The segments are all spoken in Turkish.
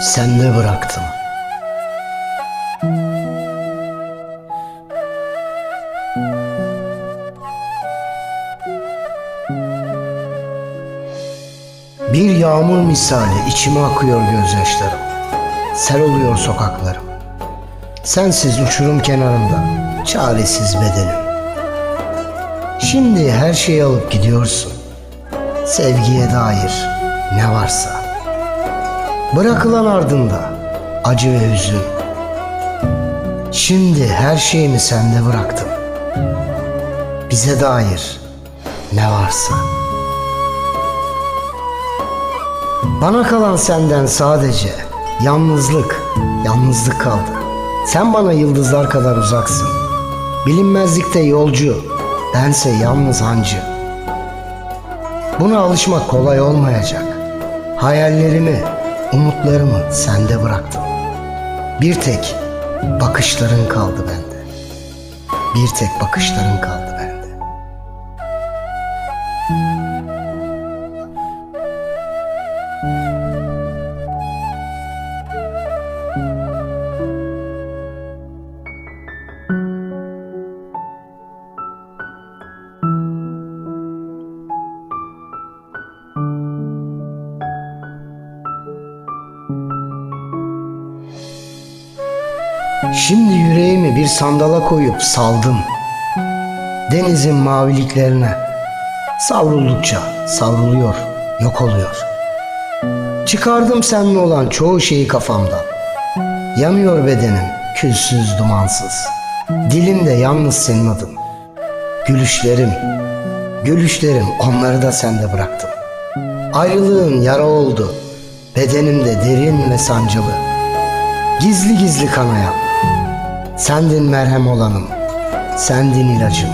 sende bıraktım. Bir yağmur misali içime akıyor gözyaşlarım. Sel oluyor sokaklarım. Sensiz uçurum kenarında çaresiz bedenim. Şimdi her şeyi alıp gidiyorsun. Sevgiye dair ne varsa. Bırakılan ardında acı ve hüzün. Şimdi her şeyimi sende bıraktım. Bize dair ne varsa. Bana kalan senden sadece yalnızlık, yalnızlık kaldı. Sen bana yıldızlar kadar uzaksın. Bilinmezlikte yolcu, bense yalnız hancı. Buna alışmak kolay olmayacak. Hayallerimi, umutlarımı sende bıraktım. Bir tek bakışların kaldı bende. Bir tek bakışların kaldı bende. Şimdi yüreğimi bir sandala koyup saldım. Denizin maviliklerine. Savruldukça savruluyor, yok oluyor. Çıkardım seninle olan çoğu şeyi kafamdan. Yanıyor bedenim, külsüz dumansız. Dilimde yalnız senin adın. Gülüşlerim, gülüşlerim onları da sende bıraktım. Ayrılığın yara oldu, bedenimde derin ve sancılı. Gizli gizli kanayan, Sendin merhem olanım, sendin ilacım.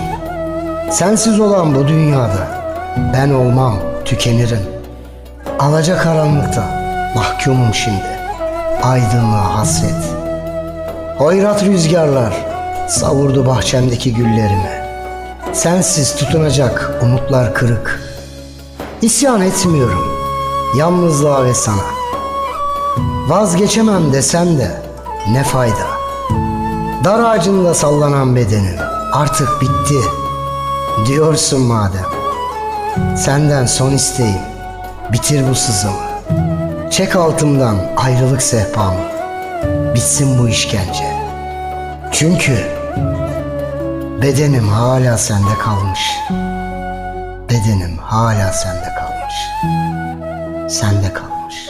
Sensiz olan bu dünyada ben olmam, tükenirim. Alaca karanlıkta mahkumum şimdi. Aydınlığa hasret. Hoyrat rüzgarlar savurdu bahçemdeki güllerimi. Sensiz tutunacak umutlar kırık. İsyan etmiyorum yalnızlığa ve sana. Vazgeçemem desem de ne fayda. Dar ağacında sallanan bedenim artık bitti. Diyorsun madem. Senden son isteğim. Bitir bu sızımı. Çek altımdan ayrılık sehpamı. Bitsin bu işkence. Çünkü bedenim hala sende kalmış. Bedenim hala sende kalmış. Sende kalmış.